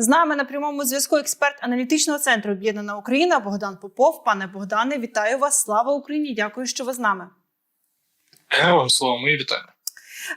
З нами на прямому зв'язку експерт аналітичного центру Об'єднана Україна Богдан Попов. Пане Богдане, вітаю вас! Слава Україні! Дякую, що ви з нами. Героям слава, мої вітання.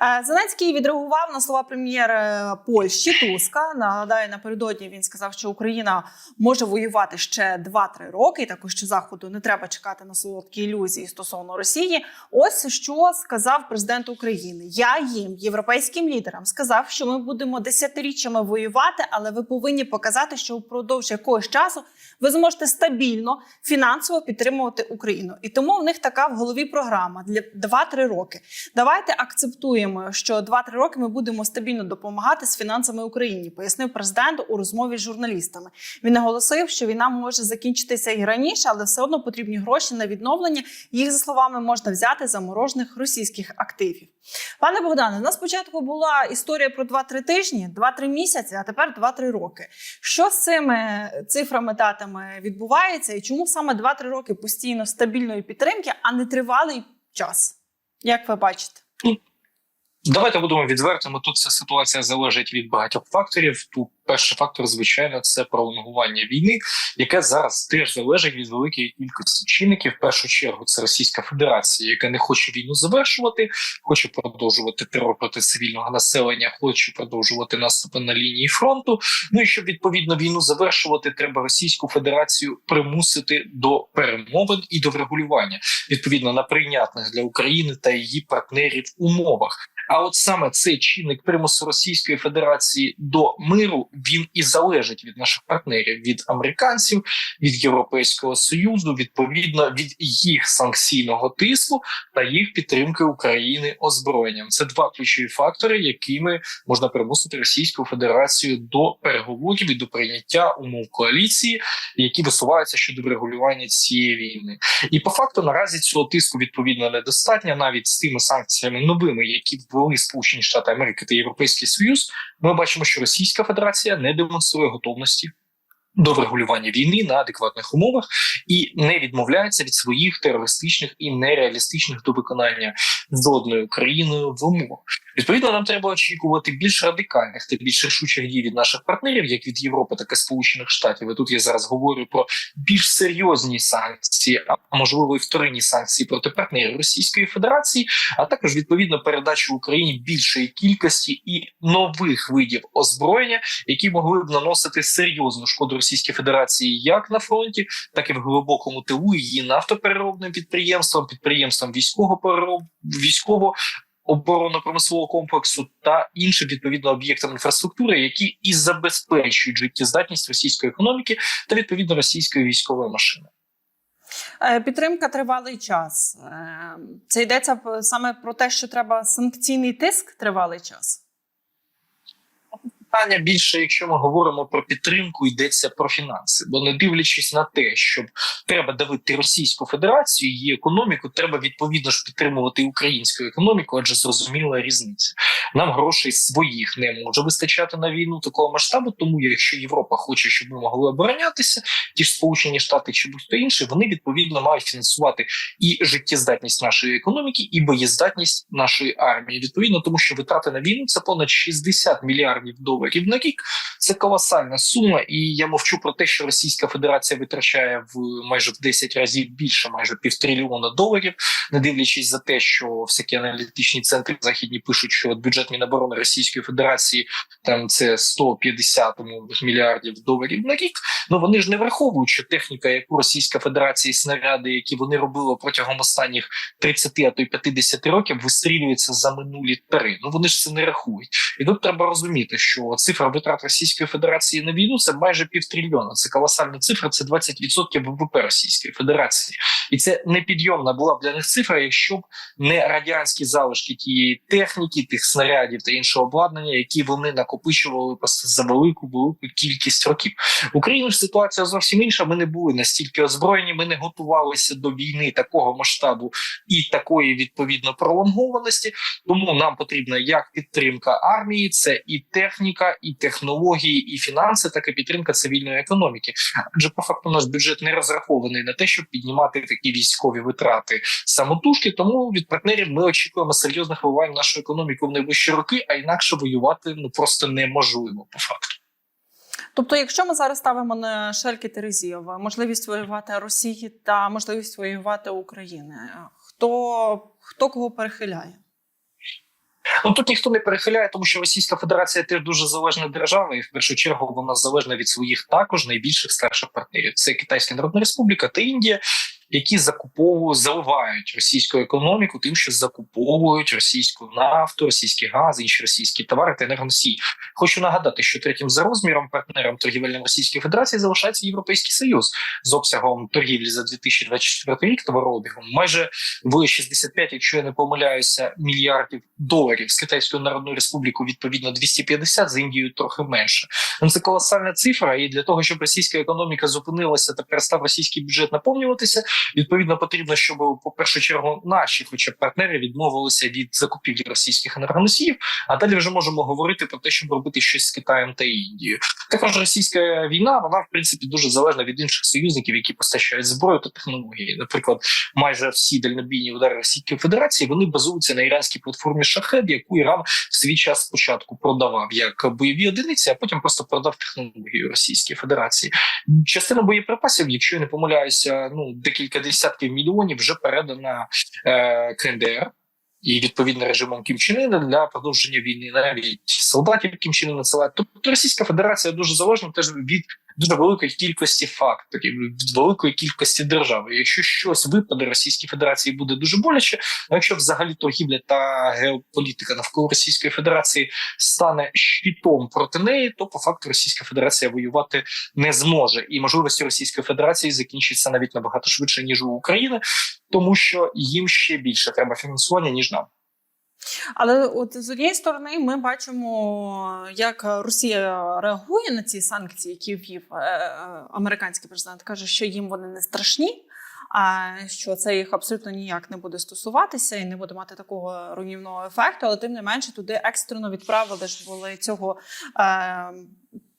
Е, Зеленський відреагував на слова прем'єра Польщі Туска. Нагадаю, напередодні він сказав, що Україна може воювати ще 2-3 роки, і також що заходу не треба чекати на солодкі ілюзії стосовно Росії. Ось що сказав президент України. Я їм, європейським лідерам, сказав, що ми будемо десятиріччями воювати, але ви повинні показати, що впродовж якогось часу ви зможете стабільно фінансово підтримувати Україну. І тому в них така в голові програма для 2-3 роки. Давайте акцептуємо, що 2-3 роки ми будемо стабільно допомагати з фінансами Україні, пояснив президент у розмові з журналістами. Він наголосив, що війна може закінчитися і раніше, але все одно потрібні гроші на відновлення. Їх за словами можна взяти заморожених російських активів. Пане Богдане, у нас спочатку була історія про 2-3 тижні, 2-3 місяці, а тепер 2-3 роки. Що з цими цифрами датами відбувається, і чому саме 2-3 роки постійно стабільної підтримки, а не тривалий час? Як ви бачите? Давайте будемо відвертими. Тут ця ситуація залежить від багатьох факторів. Тут перший фактор, звичайно, це пролонгування війни, яке зараз теж залежить від великої кількості чинників. В першу чергу це Російська Федерація, яка не хоче війну завершувати, хоче продовжувати терор проти цивільного населення, хоче продовжувати наступи на лінії фронту. Ну і щоб відповідно війну завершувати, треба Російську Федерацію примусити до перемовин і до врегулювання відповідно на прийнятних для України та її партнерів умовах. А от саме цей чинник примусу Російської Федерації до миру він і залежить від наших партнерів, від американців, від Європейського союзу, відповідно від їх санкційного тиску та їх підтримки України озброєнням. Це два ключові фактори, якими можна примусити Російську Федерацію до переговорів і до прийняття умов коаліції, які висуваються щодо врегулювання цієї війни. І по факту наразі цього тиску відповідно недостатньо, навіть з тими санкціями новими, які ввели Сполучені Штати Америки та Європейський Союз. Ми бачимо, що Російська Федерація не демонструє готовності. До врегулювання війни на адекватних умовах і не відмовляється від своїх терористичних і нереалістичних до виконання жодною країною вимог. Відповідно, нам треба очікувати більш радикальних та більш рішучих дій від наших партнерів, як від Європи, так і Сполучених Штатів. І тут я зараз говорю про більш серйозні санкції, а можливо і вторинні санкції проти партнерів Російської Федерації, а також відповідно передачу Україні більшої кількості і нових видів озброєння, які могли б наносити серйозну шкоду Російській Федерації як на фронті, так і в глибокому тилу її нафтопереробним підприємствам, підприємствам військового перероб військово оборонно-промислового комплексу та іншим відповідно об'єктам інфраструктури, які і забезпечують життєздатність російської економіки та відповідно російської військової машини. Е, Підтримка тривалий час. Е, Це йдеться саме про те, що треба санкційний тиск тривалий час. Питання більше, якщо ми говоримо про підтримку, йдеться про фінанси, бо не дивлячись на те, щоб треба давити Російську Федерацію, її економіку, треба відповідно ж підтримувати українську економіку, адже зрозуміла різниця. Нам грошей своїх не може вистачати на війну такого масштабу. Тому якщо Європа хоче, щоб ми могли оборонятися, ті ж Сполучені Штати чи будь-хто інший, вони відповідно мають фінансувати і життєздатність нашої економіки, і боєздатність нашої армії. Відповідно, тому що витрати на війну це понад 60 мільярдів доларів на рік. Це колосальна сума, і я мовчу про те, що Російська Федерація витрачає в майже в 10 разів більше, майже півтрильйона доларів, не дивлячись за те, що всякі аналітичні центри західні пишуть, що бюджет Міноборони Російської Федерації там це 150 умовних мільярдів доларів на рік. Ну вони ж не враховують, що техніка, яку Російська Федерація і снаряди, які вони робили протягом останніх 30, а то й 50 років, вистрілюються за минулі три. Ну вони ж це не рахують. І тут треба розуміти, що цифра витрат Російської Федерації на війну це майже півтрильйона. Це колосальна цифра, це 20% ВВП Російської Федерації, і це непідйомна була б для них цифра, якщо б не радянські залишки тієї техніки, тих снарядів та іншого обладнання, які вони накопичували за велику велику кількість років. В Україні ж ситуація зовсім інша. Ми не були настільки озброєні, ми не готувалися до війни такого масштабу і такої відповідно пролонгованості. Тому нам потрібна як підтримка армії, це і техніка, і технології, і фінанси, так і підтримка цивільної економіки. Адже по факту наш бюджет не розрахований на те, щоб піднімати такі військові витрати самотужки. Тому від партнерів ми очікуємо серйозних вливань в нашу економіку в найближчі роки, а інакше воювати ну просто неможливо по факту. Тобто, якщо ми зараз ставимо на шельки Терезієва, можливість воювати Росії та можливість воювати України, хто, хто кого перехиляє? Ну тут ніхто не перехиляє, тому що Російська Федерація теж дуже залежна держава, і в першу чергу вона залежна від своїх також найбільших старших партнерів. Це Китайська Народна Республіка та Індія, які закуповують, заливають російську економіку, тим, що закуповують російську нафту, російський газ, інші російські товари та енергоносії. Хочу нагадати, що третім за розміром партнером торгівельним Російської Федерації залишається Європейський Союз з обсягом торгівлі за 2024 рік товарообігом майже в 65, якщо я не помиляюся, мільярдів доларів з Китайською Народною Республікою відповідно 250, з Індією трохи менше. Ну це колосальна цифра, і для того, щоб російська економіка зупинилася та перестав російський бюджет наповнюватися, відповідно потрібно, щоб по першу чергу наші, хоча б партнери, відмовилися від закупівлі російських енергоносіїв. А далі вже можемо говорити про те, щоб робити щось з Китаєм та Індією. Також російська війна, вона в принципі дуже залежна від інших союзників, які постачають зброю та технології. Наприклад, майже всі дальнобійні удари Російської Федерації вони базуються на іранській платформі Шахед, яку Іран в свій час спочатку продавав як бойові одиниці, а потім просто продав технологію Російської Федерації. Частина боєприпасів, якщо я не помиляюся, ну декілька десятків мільйонів вже передана е, КНДР. І відповідно режимом Кім для продовження війни навіть солдатів Кім Чен надсилають. Тобто Російська Федерація дуже залежна теж від дуже великої кількості факторів, від великої кількості держав. І Якщо щось випаде Російській Федерації буде дуже боляче. А якщо взагалі торгівля та геополітика навколо Російської Федерації стане щитом проти неї, то по факту Російська Федерація воювати не зможе, і можливості Російської Федерації закінчаться навіть набагато швидше ніж у України, тому що їм ще більше треба фінансування ніж нам. Але от з однієї сторони ми бачимо, як Росія реагує на ці санкції, які ввів е, е, американський президент. каже, що їм вони не страшні. А що це їх абсолютно ніяк не буде стосуватися і не буде мати такого руйнівного ефекту, але тим не менше туди екстрено відправили ж були цього е,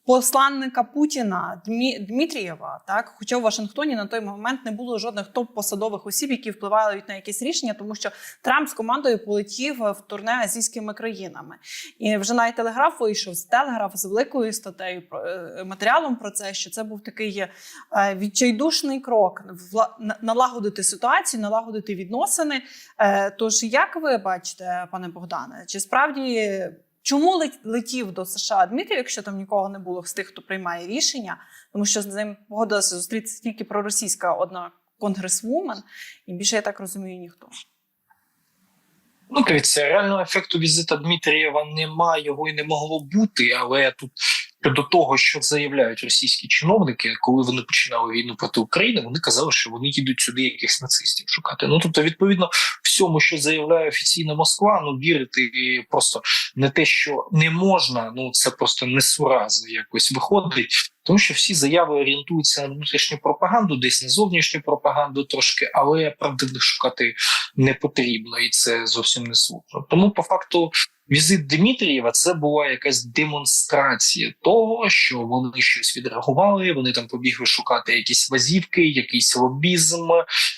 посланника Путіна Дмі, Дмитрієва. Так, хоча в Вашингтоні на той момент не було жодних топ-посадових осіб, які впливали на якісь рішення, тому що Трамп з командою полетів в турне азійськими країнами. І вже навіть телеграф вийшов з телеграф з великою статтею е, матеріалом про це, що це був такий е, відчайдушний крок налагодити ситуацію, налагодити відносини. Е, Тож, як ви бачите, пане Богдане, чи справді чому лет- летів до США Дмитрів, якщо там нікого не було з тих, хто приймає рішення, тому що з ним погодилася зустрітися тільки проросійська одна конгресвумен, і більше я так розумію, ніхто. Ну, дивіться, реального ефекту візита Дмитрієва немає, його і не могло бути. Але тут щодо того, що заявляють російські чиновники, коли вони починали війну проти України, вони казали, що вони їдуть сюди якихось нацистів шукати. Ну тобто, відповідно, всьому, що заявляє офіційна Москва, ну вірити просто не те, що не можна, ну це просто несуразно якось виходить. Тому що всі заяви орієнтуються на внутрішню пропаганду, десь на зовнішню пропаганду трошки, але правдивих шукати не потрібно, і це зовсім не сложно. Тому по факту. Візит Дмитрієва це була якась демонстрація того, що вони щось відреагували. Вони там побігли шукати якісь вазівки, якийсь лобізм,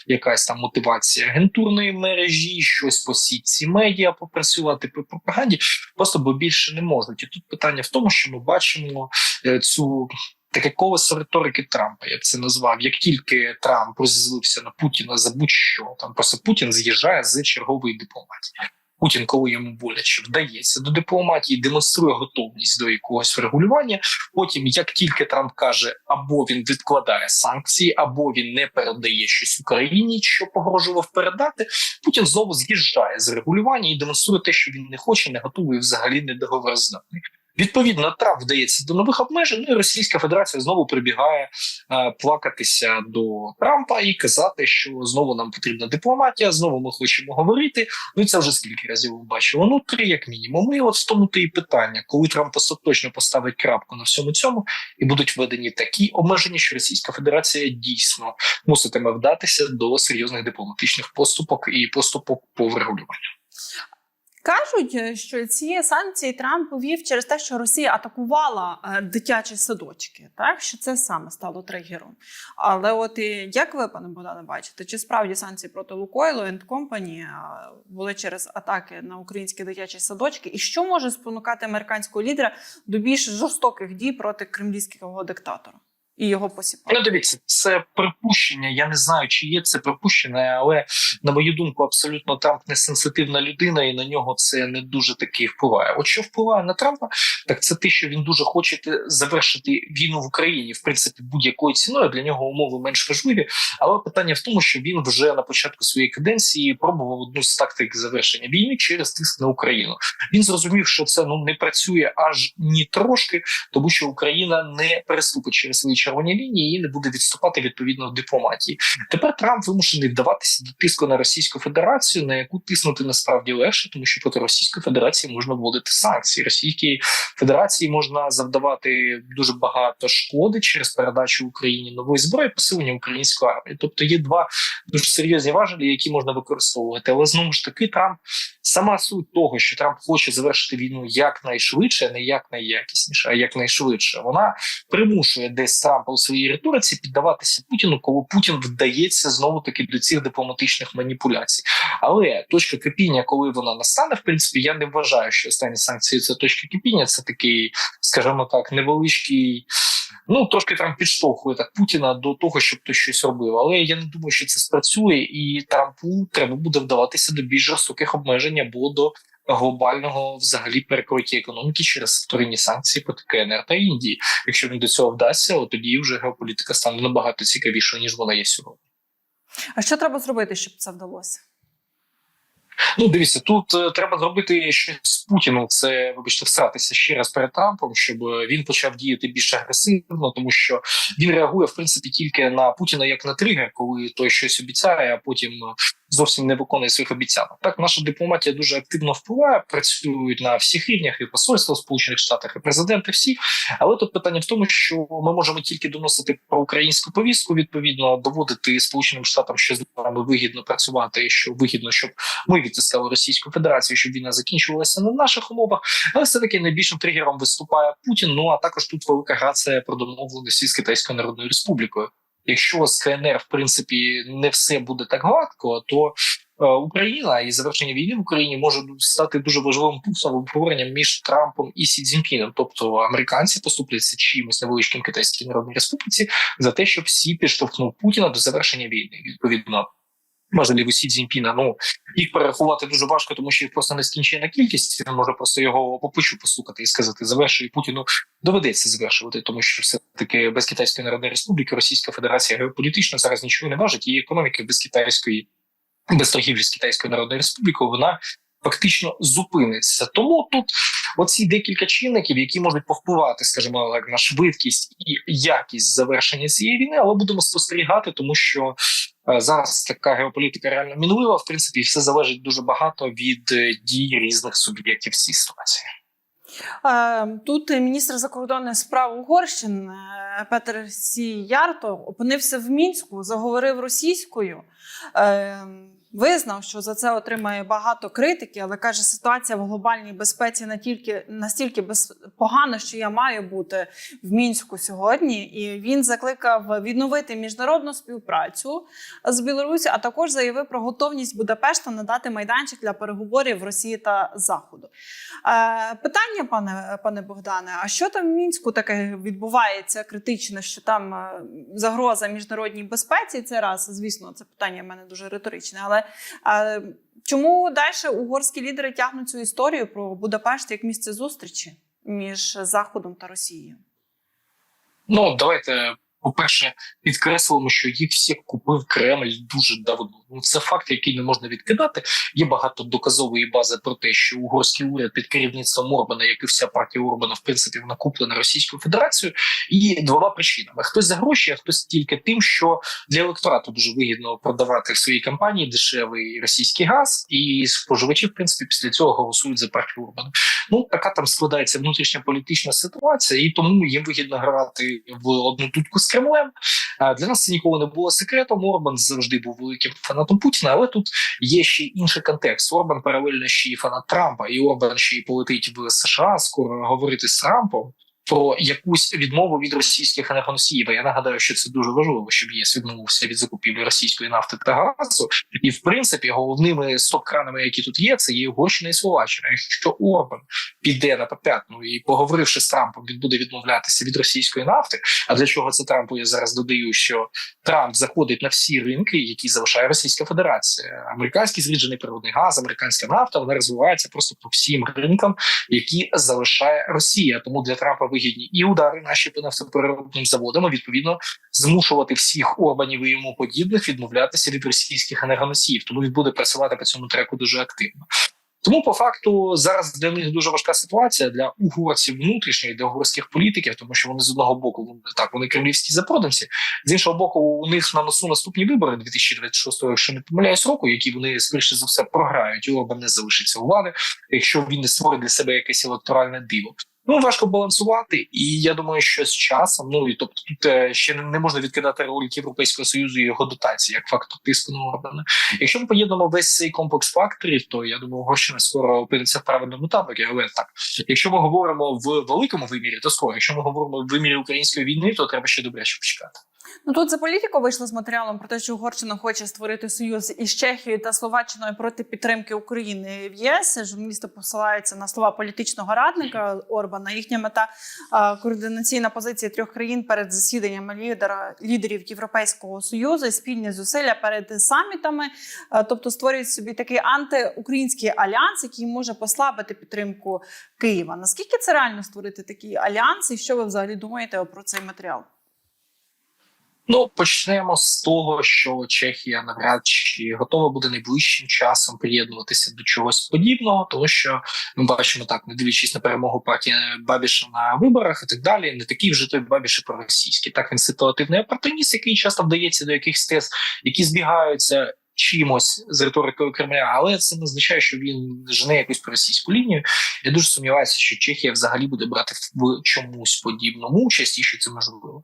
якась там мотивація агентурної мережі, щось по сітці медіа попрацювати по пропаганді. Просто бо більше не можуть. І тут питання в тому, що ми бачимо е, цю таке колесо риторики Трампа, я б це назвав. Як тільки Трамп розізлився на Путіна за будь-що, там просто Путін з'їжджає з чергової дипломатії. Путін, коли йому боляче вдається до дипломатії, демонструє готовність до якогось врегулювання. Потім, як тільки Трамп каже, або він відкладає санкції, або він не передає щось Україні, що погрожував передати, Путін знову з'їжджає з регулювання і демонструє те, що він не хоче, не готовий, взагалі не договороздатний. Відповідно, Трамп вдається до нових обмежень. Ну і Російська Федерація знову прибігає е, плакатися до Трампа і казати, що знову нам потрібна дипломатія, знову ми хочемо говорити. Ну і це вже скільки разів ви бачили? Ну три як мінімум. І от в тому то і питання, коли Трамп остаточно поставить крапку на всьому цьому, і будуть введені такі обмеження, що Російська Федерація дійсно муситиме вдатися до серйозних дипломатичних поступок і поступок по врегулюванню. Кажуть, е, що ці санкції Трамп ввів через те, що Росія атакувала е, дитячі садочки, так що це саме стало тригером. Але от як ви, пане Богдане, бачите, чи справді санкції проти Лукойлу and Company е, були через атаки на українські дитячі садочки? І що може спонукати американського лідера до більш жорстоких дій проти кремлівського диктатора і його посіпак? Ну, дивіться, це припущення. Я не знаю, чи є це припущення, але на мою думку, абсолютно Трамп не сенситивна людина, і на нього це не дуже таки впливає. От що впливає на Трампа, так це те, що він дуже хоче завершити війну в Україні. В принципі, будь-якою ціною для нього умови менш важливі. Але питання в тому, що він вже на початку своєї каденції пробував одну з тактик завершення війни через тиск на Україну. Він зрозумів, що це ну не працює аж ні трошки, тому що Україна не переступить через свої червоні лінії і не буде відступати відповідно дипломатії. Тепер Трамп вимушений вдаватися до тиску на Російську Федерацію, на яку тиснути насправді легше, тому що проти Російської Федерації можна вводити санкції. Російській Федерації можна завдавати дуже багато шкоди через передачу Україні нової зброї, посилення української армії. Тобто є два дуже серйозні важелі, які можна використовувати. Але знову ж таки, Трамп сама суть того, що Трамп хоче завершити війну якнайшвидше, не якнайякісніше, а якнайшвидше. Вона примушує десь Трампа у своїй риториці піддаватися Путіну, коли Путін вдається знову таки до цих дипломатичних маніпуляцій. Але точка кипіння, коли вона настане, в принципі, я не вважаю, що останні санкції це точка кипіння. Це такий, скажімо так, невеличкий. Ну, трошки там підштовхує так Путіна до того, щоб хтось щось робив. Але я не думаю, що це спрацює, і Трампу треба буде вдаватися до більш жорстоких обмежень або до глобального взагалі перекриття економіки через вторинні санкції проти КНР та Індії. Якщо він до цього вдасться, от тоді вже геополітика стане набагато цікавішою ніж вона є сьогодні. А що треба зробити, щоб це вдалося? Ну, дивіться, тут е, треба зробити щось з Путіну. Це вибачте, всратися ще раз перед Трампом, щоб він почав діяти більш агресивно, тому що він реагує в принципі тільки на Путіна як на тригер, коли той щось обіцяє, а потім зовсім не виконує своїх обіцянок. Так, наша дипломатія дуже активно впливає, працюють на всіх рівнях, і посольство в Сполучених Штатах, і президенти всі. Але тут питання в тому, що ми можемо тільки доносити про українську повістку, відповідно доводити Сполученим Штатам, що з нами вигідно працювати, що вигідно, щоб ми відтискали Російську Федерацію, щоб війна закінчувалася на наших умовах. Але все таки найбільшим тригером виступає Путін. Ну а також тут велика грація про домовленості з Китайською Народною Республікою. Якщо з КНР в принципі не все буде так гладко, то е, Україна і завершення війни в Україні може стати дуже важливим пунктом обговорення між Трампом і Сі Цзіньпіном. Тобто американці поступляться чимось невеличким Китайській Народній Республіці за те, щоб Сі підштовхнув Путіна до завершення війни. Відповідно, можливо, Сі Цзіньпіна. Ну їх перерахувати дуже важко, тому що їх просто нескінчена кількість. Він може просто його по плечу постукати і сказати завершуй Путіну. Доведеться завершувати, тому що все таки без Китайської Народної Республіки Російська Федерація геополітично зараз нічого не важить. І економіки без китайської без торгівлі з Китайською Народною Республікою вона фактично зупиниться. Тому тут оці декілька чинників, які можуть повпливати, скажімо на швидкість і якість завершення цієї війни, але будемо спостерігати, тому що зараз така геополітика реально мінлива. В принципі, і все залежить дуже багато від е, дій різних суб'єктів цій ситуації. Е, Тут міністр закордонних справ Угорщини е, Петер Сіярто опинився в мінську, заговорив російською. Визнав, що за це отримає багато критики, але каже, ситуація в глобальній безпеці настільки, настільки без, погана, що я маю бути в мінську сьогодні. І він закликав відновити міжнародну співпрацю з Білорусі, а також заявив про готовність Будапешта надати майданчик для переговорів Росії та Заходу. Е, питання, пане пане Богдане, а що там в мінську таке відбувається критичне, що там е, загроза міжнародній безпеці? Це раз, звісно, це питання в мене дуже риторичне. Але чому далі угорські лідери тягнуть цю історію про Будапешт як місце зустрічі між Заходом та Росією? Ну давайте. По-перше, підкреслимо, що їх всіх купив Кремль дуже давно. Ну це факт, який не можна відкидати. Є багато доказової бази про те, що угорський уряд під керівництвом Орбана, як і вся партія Орбана, в принципі, вона куплена Російською Федерацією, і двома причинами: хтось за гроші, а хтось тільки тим, що для електорату дуже вигідно продавати в своїй кампанії дешевий російський газ, і споживачі, в принципі, після цього голосують за партію Орбана. Ну така там складається внутрішня політична ситуація, і тому їм вигідно грати в одну дудку з Кремлем. Для нас це ніколи не було секретом. Орбан завжди був великим фанатом Путіна, але тут є ще інший контекст. Орбан паралельно ще і фанат Трампа, і Орбан ще й полетить в США скоро говорити з Трампом. Про якусь відмову від російських енергоносіїв. Я нагадаю, що це дуже важливо, щоб ЄС відмовився від закупівлі російської нафти та газу. І в принципі, головними стоп-кранами, які тут є, це є Угорщина і Словаччина. Якщо Орбан піде на попятну і поговоривши з Трампом, він буде відмовлятися від російської нафти. А для чого це Трампу? Я зараз додаю, що Трамп заходить на всі ринки, які залишає Російська Федерація. Американський зріджений природний газ, американська нафта вона розвивається просто по всім ринкам, які залишає Росія. Тому для Трампа вигідні і удари наші по нафтопереробним заводам, відповідно змушувати всіх Орбанів і йому подібних відмовлятися від російських енергоносіїв. Тому він буде працювати по цьому треку дуже активно. Тому по факту зараз для них дуже важка ситуація для угорців внутрішньої, для угорських політиків, тому що вони з одного боку вони так, вони кремлівські запроданці. З іншого боку, у них на носу наступні вибори 2026 якщо не помиляюсь року, які вони скоріше за все програють. І Орбан не залишиться у влади, якщо він не створить для себе якесь електоральне диво. Ну важко балансувати, і я думаю, що з часом, ну і тобто, тут е, ще не, не можна відкидати роль Європейського союзу і його дотації як фактор тиску на Орбана. Якщо ми поєднуємо весь цей комплекс факторів, то я думаю, Угорщина скоро опиниться в правильному таборі. Але так, якщо ми говоримо в великому вимірі, то скоро. Якщо ми говоримо в вимірі української війни, то треба ще добряче почекати. Ну тут за політику вийшло з матеріалом про те, що Угорщина хоче створити союз із Чехією та Словаччиною проти підтримки України в ЄС. Журналісти посилаються на слова політичного радника Орбана. Їхня мета координаційна позиція трьох країн перед засіданнями лідера лідерів Європейського союзу, спільні зусилля перед самітами, тобто створюють собі такий антиукраїнський альянс, який може послабити підтримку Києва. Наскільки це реально створити такий альянс, і що ви взагалі думаєте про цей матеріал? Ну почнемо з того, що Чехія навряд чи готова буде найближчим часом приєднуватися до чогось подібного, тому що ми бачимо так, не дивлячись на перемогу партії Бабіша на виборах і так далі. Не такий вже той Бабіш і проросійський. Так він ситуативний опортуніст, який часто вдається до якихось тез, які збігаються. Чимось з риторикою Кремля, але це не означає, що він жене якусь проросійську лінію. Я дуже сумніваюся, що Чехія взагалі буде брати в чомусь подібному участь і що це можливо.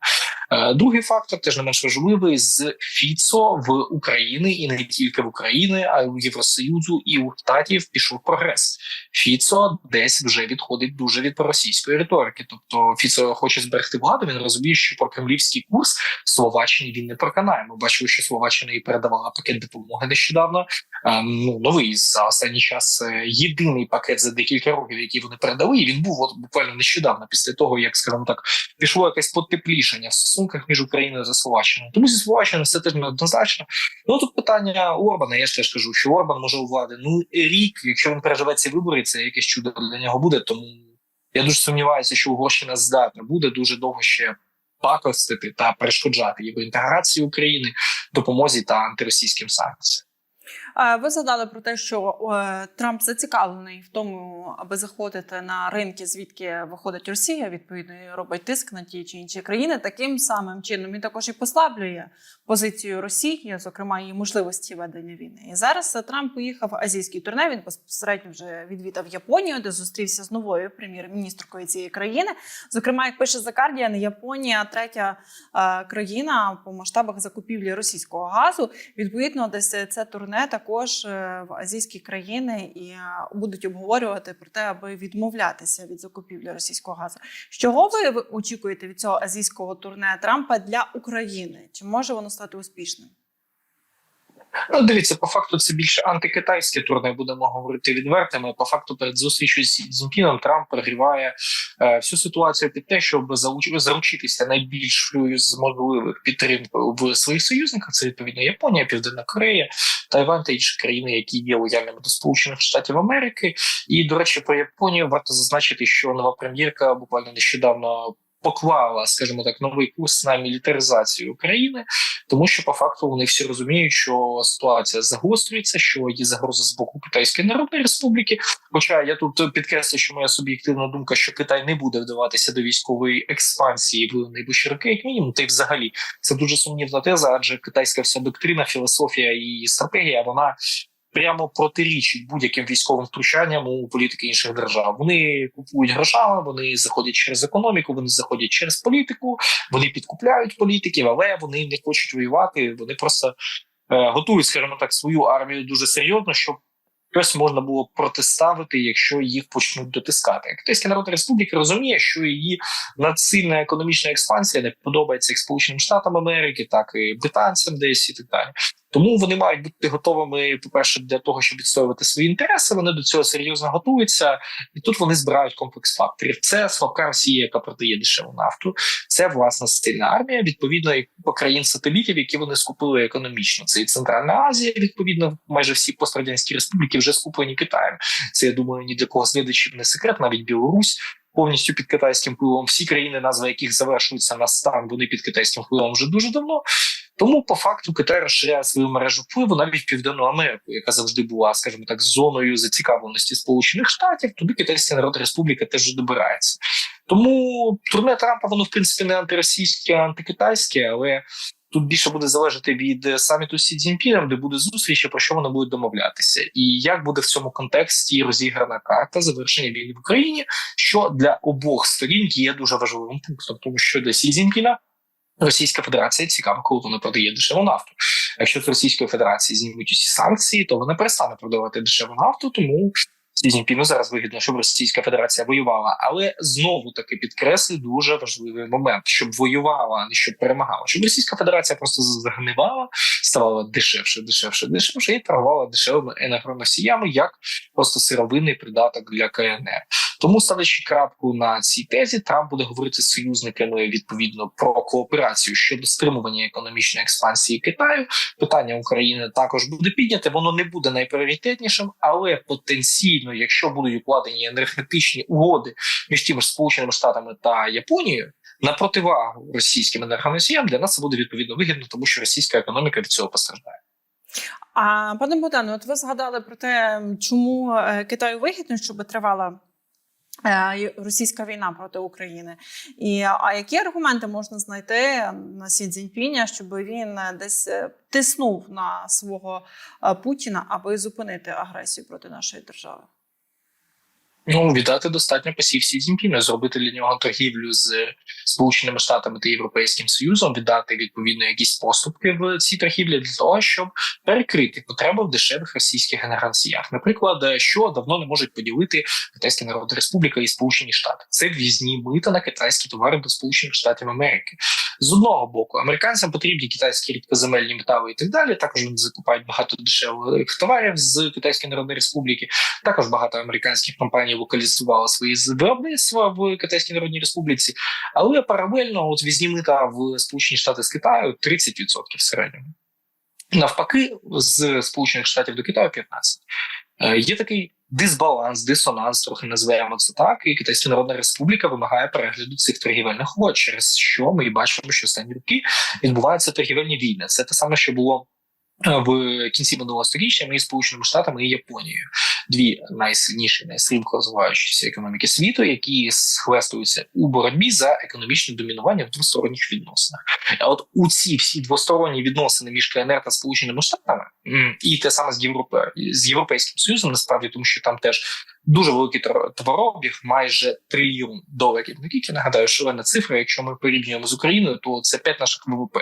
Е, Другий фактор теж не менш важливий з Фіцо в Україні і не тільки в Україні, а й у Євросоюзу і у Штатів пішов прогрес. Фіцо десь вже відходить дуже від проросійської риторики. Тобто Фіцо хоче зберегти владу. Він розуміє, що про кремлівський курс Словаччині він не проканає. Ми бачили, що Словаччина і передавала пакет допомоги нещодавно. Е, Ну новий за останній час е, єдиний пакет за декілька років, який вони передали. І він був от буквально нещодавно, після того як скажімо так, пішло якесь потеплішення в стосунках між Україною та Словаччиною. Тому зі Словаччиною все теж неоднозначно. Ну тут питання Орбана. Я ж теж кажу, що Орбан може у влади ну рік, якщо він переживе ці вибори, це якесь чудо для нього буде. Тому я дуже сумніваюся, що Угорщина здатна буде дуже довго ще пакостити та перешкоджати євроінтеграції України, допомозі та антиросійським санкціям. Ви згадали про те, що Трамп зацікавлений в тому, аби заходити на ринки, звідки виходить Росія, відповідно і робить тиск на ті чи інші країни. Таким самим чином він також і послаблює позицію Росії, зокрема її можливості ведення війни. І зараз Трамп поїхав в азійський турне. Він безпосередньо вже відвідав Японію, де зустрівся з новою прем'єр-міністркою цієї країни. Зокрема, як пише The Guardian, Японія третя е, країна по масштабах закупівлі російського газу. Відповідно, десь це турне також е, в азійські країни і е, будуть обговорювати про те, аби відмовлятися від закупівлі російського газу. Чого ви ви очікуєте від цього азійського турне Трампа для України? Чи може воно стати успішним? Ну, дивіться, по факту це більше антикитайське турне, будемо говорити відвертими. По факту, перед зустрічю з Цзіньпіном Трамп перегріває е, всю ситуацію під те, щоб заручитися найбільшою з можливих підтримкою в своїх союзниках. Це відповідно Японія, Південна Корея, Тайвань та інші країни, які є лояльними до Сполучених Штатів Америки. І до речі, про Японію варто зазначити, що нова прем'єрка буквально нещодавно. Поклала, скажімо так, новий курс на мілітаризацію України, тому що по факту вони всі розуміють, що ситуація загострюється, що є загроза з боку Китайської Народної Республіки. Хоча я тут підкреслю, що моя суб'єктивна думка, що Китай не буде вдаватися до військової експансії в найближчі роки, як мінімум, та й взагалі це дуже сумнівна теза, адже китайська вся доктрина, філософія і стратегія вона прямо протирічить будь-яким військовим втручанням у політики інших держав. Вони купують грошами, вони заходять через економіку, вони заходять через політику, вони підкупляють політиків, але вони не хочуть воювати. Вони просто е, готують, скажімо так, свою армію дуже серйозно, щоб щось можна було протиставити, якщо їх почнуть дотискати. Китайська Народна Республіка розуміє, що її надсильна економічна експансія не подобається як Сполученим Штатам Америки, так і британцям, десь і так далі. Тому вони мають бути готовими, по перше, для того, щоб відстоювати свої інтереси. Вони до цього серйозно готуються, і тут вони збирають комплекс факторів. Це слабка Росія, яка продає дешеву нафту. Це власна сильна армія. Відповідно, купа країн сателітів, які вони скупили економічно. Це і Центральна Азія. Відповідно, майже всі пострадянські республіки вже скуплені Китаєм. Це я думаю, ні для кого з глядачів не секрет. Навіть Білорусь повністю під китайським впливом. Всі країни, назви яких завершуються на стан, вони під китайським впливом вже дуже давно. Тому по факту Китай розширяє свою мережу впливу навіть в Південну Америку, яка завжди була, скажімо так, зоною зацікавленості Сполучених Штатів. Туди Китайська Народна Республіка теж добирається. Тому турне Трампа воно в принципі не антиросійське, а антикитайське, але тут більше буде залежати від саміту Сі Цзіньпіном, де буде зустріч, про що вони будуть домовлятися, і як буде в цьому контексті розіграна карта завершення війни в Україні, що для обох сторін є дуже важливим пунктом, тому що для Сі Цзіньпіна Російська Федерація цікава, коли вона продає дешеву нафту. Якщо з Російської Федерації знімуть усі санкції, то вона перестане продавати дешеву нафту, тому Сі Цзіньпіну зараз вигідно, щоб Російська Федерація воювала. Але знову таки підкреслю дуже важливий момент, щоб воювала, а не щоб перемагала. Щоб Російська Федерація просто загнивала, ставала дешевше, дешевше, дешевше і торгувала дешевими енергоносіями, як просто сировинний придаток для КНР. Тому ставлячи крапку на цій тезі, Трамп буде говорити з союзниками відповідно про кооперацію щодо стримування економічної експансії Китаю. Питання України також буде підняте. Воно не буде найпріоритетнішим, але потенційно, якщо будуть укладені енергетичні угоди між тими Сполученими Штатами та Японією. На противагу російським енергоносіям для нас це буде відповідно вигідно, тому що російська економіка від цього постраждає. А пане Богдане, от ви згадали про те, чому е, Китаю вигідно, щоб тривала російська війна проти України. І а які аргументи можна знайти на Сі Цзіньпіня, щоб він е, десь е, тиснув на свого е, Путіна, аби зупинити агресію проти нашої держави? Ну, віддати достатньо пасів Сі Цзіньпіна, зробити для нього торгівлю з Сполученими Штатами та Європейським Союзом, віддати відповідно якісь поступки в цій торгівлі для того, щоб перекрити потребу в дешевих російських енергоносіях. Наприклад, що давно не можуть поділити Китайська Народна Республіка і Сполучені Штати. Це ввізні мита на китайські товари до Сполучених Штатів Америки. З одного боку, американцям потрібні китайські рідкоземельні метали і так далі. Також вони закупають багато дешевих товарів з Китайської Народної Республіки. Також багато американських компаній локалізувало свої виробництва в Китайській Народній Республіці, але паралельно от візні мита в Сполучені Штати з Китаю 30% в середньому. Навпаки, з Сполучених Штатів до Китаю 15%. Е, Є такий дисбаланс, дисонанс, трохи називаємо це так. І Китайська Народна Республіка вимагає перегляду цих торгівельних угод, через що ми бачимо, що останні роки відбуваються торгівельні війни. Це те саме, що було в кінці минулого століття між Сполученими Штатами і Японією. Дві найсильніші, найстрімко розвиваючіся економіки світу, які схвестуються у боротьбі за економічне домінування в двосторонніх відносинах. А от у ці всі двосторонні відносини між КНР та Сполученими Штатами і те саме з Європе з Європейським Союзом, насправді, тому що там теж дуже великий товар- товарообіг, майже трильйон доларів. Ну, тільки нагадаю, шалена цифра. Якщо ми порівнюємо з Україною, то це 5 наших ВВП.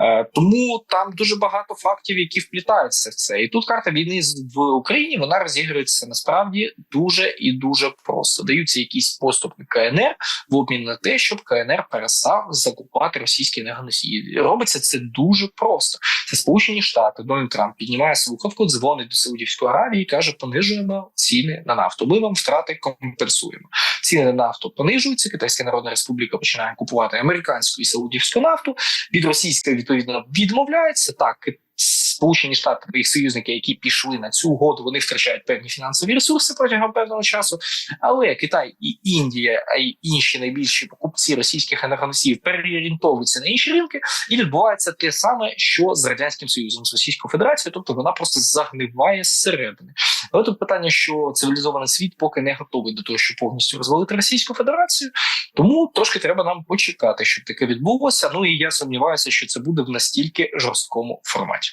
Е, Тому там дуже багато фактів, які вплітаються в це. І тут карта війни в Україні вона розігрується насправді дуже і дуже просто. Даються якісь поступки КНР в обмін на те, щоб КНР перестав закупати російські енергоносії. Робиться це дуже просто. Це Сполучені Штати, Дональд Трамп піднімає слухавку, дзвонить до Саудівської Аравії і каже: понижуємо ціни на нафту. Ми вам втрати компенсуємо. Ціни на нафту понижуються. Китайська Народна Республіка починає купувати американську і саудівську нафту. Від російської відповідно відмовляється так. Сполучені Штати та їх союзники, які пішли на цю угоду, вони втрачають певні фінансові ресурси протягом певного часу. Але Китай і Індія, а й інші найбільші покупці російських енергоносіїв переорієнтовуються на інші ринки, і відбувається те саме, що з радянським союзом з Російською Федерацією, тобто вона просто загниває зсередини. Але тут питання, що цивілізований світ поки не готовий до того, щоб повністю розвалити Російську Федерацію. Тому трошки треба нам почекати, щоб таке відбулося. Ну і я сумніваюся, що це буде в настільки жорсткому форматі.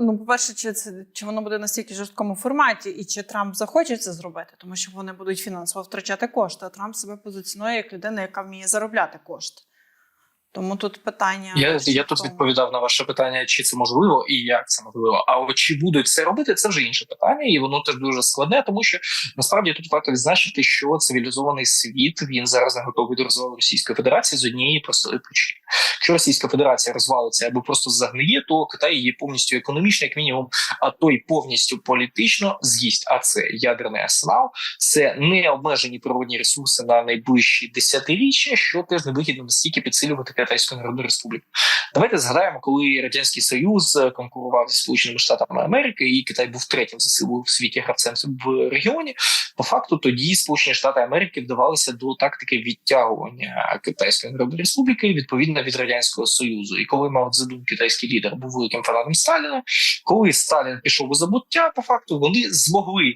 Ну, по-перше, чи це чи воно буде настільки жорсткому форматі, і чи Трамп захоче це зробити, тому що вони будуть фінансово втрачати кошти. А Трамп себе позиціонує як людина, яка вміє заробляти кошти. Тому тут питання. Я, я тут відповідав на ваше питання, чи це можливо і як це можливо. А от чи будуть це робити, це вже інше питання, і воно теж дуже складне, тому що насправді тут варто відзначити, що цивілізований світ він зараз не готовий до розвалу Російської Федерації з однієї простої причини. Якщо Російська Федерація розвалиться або просто загниє, то Китай її повністю економічно, як мінімум, а то й повністю політично з'їсть. А це ядерний арсенал, це необмежені природні ресурси на найближчі десятиріччя, що теж не вигідно настільки підсилювати Китайську Народну Республіку. Давайте згадаємо, коли радянський союз е, конкурував зі сполученими штатами Америки, і Китай був третім за силою в світі гравцем в регіоні. По факту тоді Сполучені Штати Америки вдавалися до тактики відтягування Китайської Народної Республіки відповідно від радянського союзу. І коли Мао Цзедун, китайський лідер, був великим фанатом Сталіна, коли Сталін пішов у забуття, по факту вони змогли.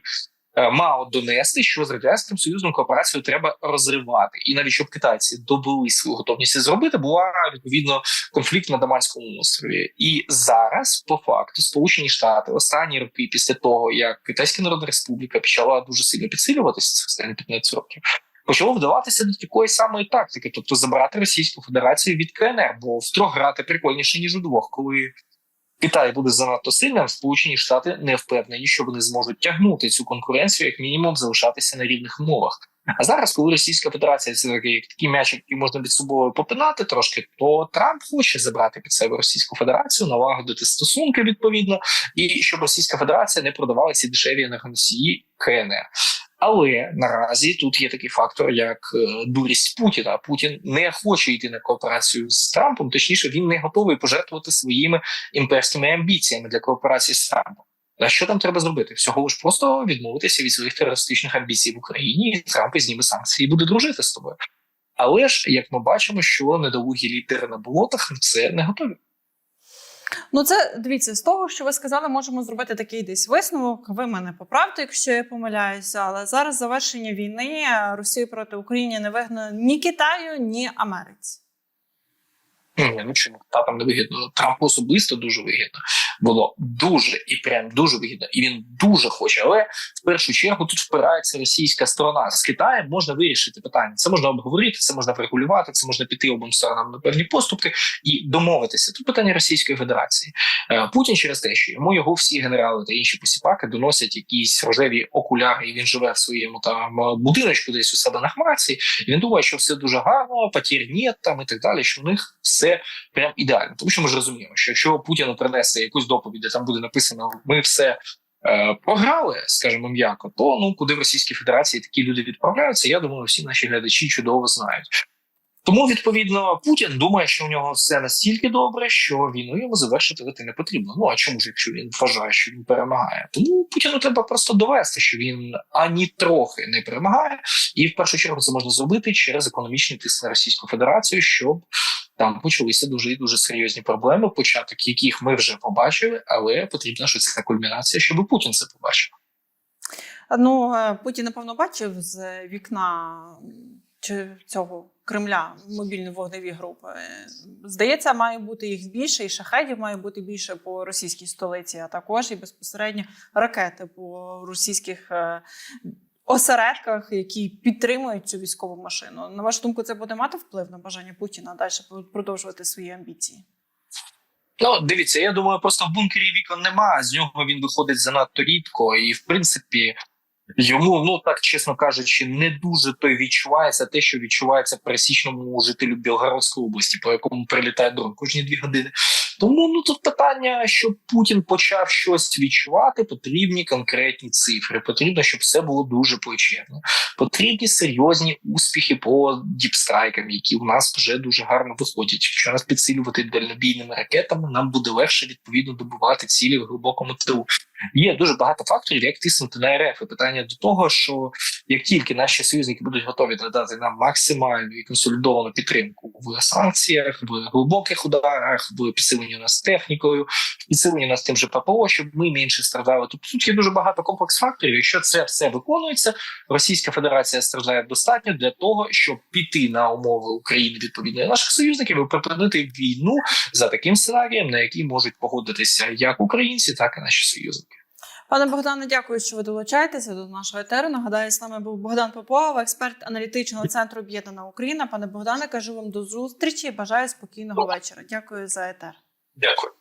Е, Мао донести, що з радянським союзом кооперацію треба розривати, і навіть щоб китайці добили свою готовність зробити, була відповідно конфлікт на Даманському острові. І зараз, по факту, Сполучені Штати останні роки, після того як Китайська Народна Республіка почала дуже сильно підсилюватися останні 15 років. Почало вдаватися до такої самої тактики, тобто забрати Російську Федерацію від КНР, бо втрьох грати прикольніше ніж у двох, коли Китай буде занадто сильним, Сполучені Штати не впевнені, що вони зможуть тягнути цю конкуренцію, як мінімум, залишатися на рівних умовах. А зараз, коли Російська Федерація це такий, м'ячик, який можна під собою попинати трошки, то Трамп хоче забрати під себе Російську Федерацію, налагодити стосунки відповідно, і щоб Російська Федерація не продавала ці дешеві енергоносії КНР. Але наразі тут є такий фактор, як е, дурість Путіна. Путін не хоче йти на кооперацію з Трампом, точніше, він не готовий пожертвувати своїми імперськими амбіціями для кооперації з Трампом. А що там треба зробити? Всього ж просто відмовитися від своїх терористичних амбіцій в Україні, і Трамп зніме санкції і буде дружити з тобою. Але ж як ми бачимо, що недолугі лідери на болотах це не готові. Ну, це дивіться, з того, що ви сказали, можемо зробити такий десь висновок. Ви мене поправте, якщо я помиляюся. Але зараз завершення війни Росії проти України не вигнано ні Китаю, ні Америці. Ну чому Штатам не вигідно. Трампу особисто дуже вигідно. Було дуже і прям дуже вигідно, і він дуже хоче. Але в першу чергу тут впирається російська сторона. З Китаєм можна вирішити питання. Це можна обговорити, це можна врегулювати, це можна піти обом сторонам на певні поступки і домовитися. Тут питання Російської Федерації. Е, Путін через те, що йому його всі генерали та інші посіпаки доносять якісь рожеві окуляри, і він живе в своєму там е, будиночку, десь у себе на хмарці. І він думає, що все дуже гарно, потір ні, там і так далі. Що в них все прям ідеально. Тому що ми ж розуміємо, що якщо Путіну принесе якусь доповідь, де там буде написано, ми все. е, Програли, скажімо м'яко, то ну куди в Російській Федерації такі люди відправляються. Я думаю, всі наші глядачі чудово знають. Тому відповідно Путін думає, що у нього все настільки добре, що війну йому завершити не потрібно. Ну а чому ж, якщо він вважає, що він перемагає? Тому Путіну треба просто довести, що він ані трохи не перемагає, і в першу чергу це можна зробити через економічний тиск на Російську Федерацію, щоб там почалися дуже і дуже серйозні проблеми, початок яких ми вже побачили, але потрібна що це кульмінація, щоб Путін це побачив. Ну, е, Путін, напевно, бачив з вікна чи цього Кремля мобільні вогневі групи. Здається, має бути їх більше, і шахедів має бути більше по російській столиці, а також і безпосередньо ракети по російських е, осередках, які підтримують цю військову машину. На вашу думку, це буде мати вплив на бажання Путіна далі продовжувати свої амбіції? Ну, дивіться, я думаю, просто в бункері вікон нема. З нього він виходить занадто рідко, і в принципі. Йому, ну так чесно кажучи, не дуже то відчувається те, що відчувається пересічному жителю Білгородської області, по якому прилітає дрон кожні дві години. Тому ну тут питання, щоб Путін почав щось відчувати, потрібні конкретні цифри. Потрібно, щоб все було дуже плечевно. Потрібні серйозні успіхи по діпстрайкам, які у нас вже дуже гарно виходять. Якщо нас підсилювати дальнобійними ракетами, нам буде легше відповідно добувати цілі в глибокому тилу. Є дуже багато факторів, як тиснути на РФ. І питання до того, що як тільки наші союзники будуть готові надати нам максимальну і консолідовану підтримку в санкціях, в глибоких ударах, в підсиленні нас технікою, підсиленні нас тим же ППО, щоб ми менше страждали. Тобто тут є дуже багато комплекс факторів. Якщо це все виконується, Російська Федерація страждає достатньо для того, щоб піти на умови України відповідно наших союзників і припинити війну за таким сценарієм, на який можуть погодитися як українці, так і наші союзники. Пане Богдане, дякую, що ви долучаєтеся до нашого етеру. Нагадаю, з нами був Богдан Попов, експерт аналітичного центру Об'єднана Україна. Пане Богдане, кажу вам до зустрічі. Бажаю спокійного вечора. Дякую за етер. Дякую.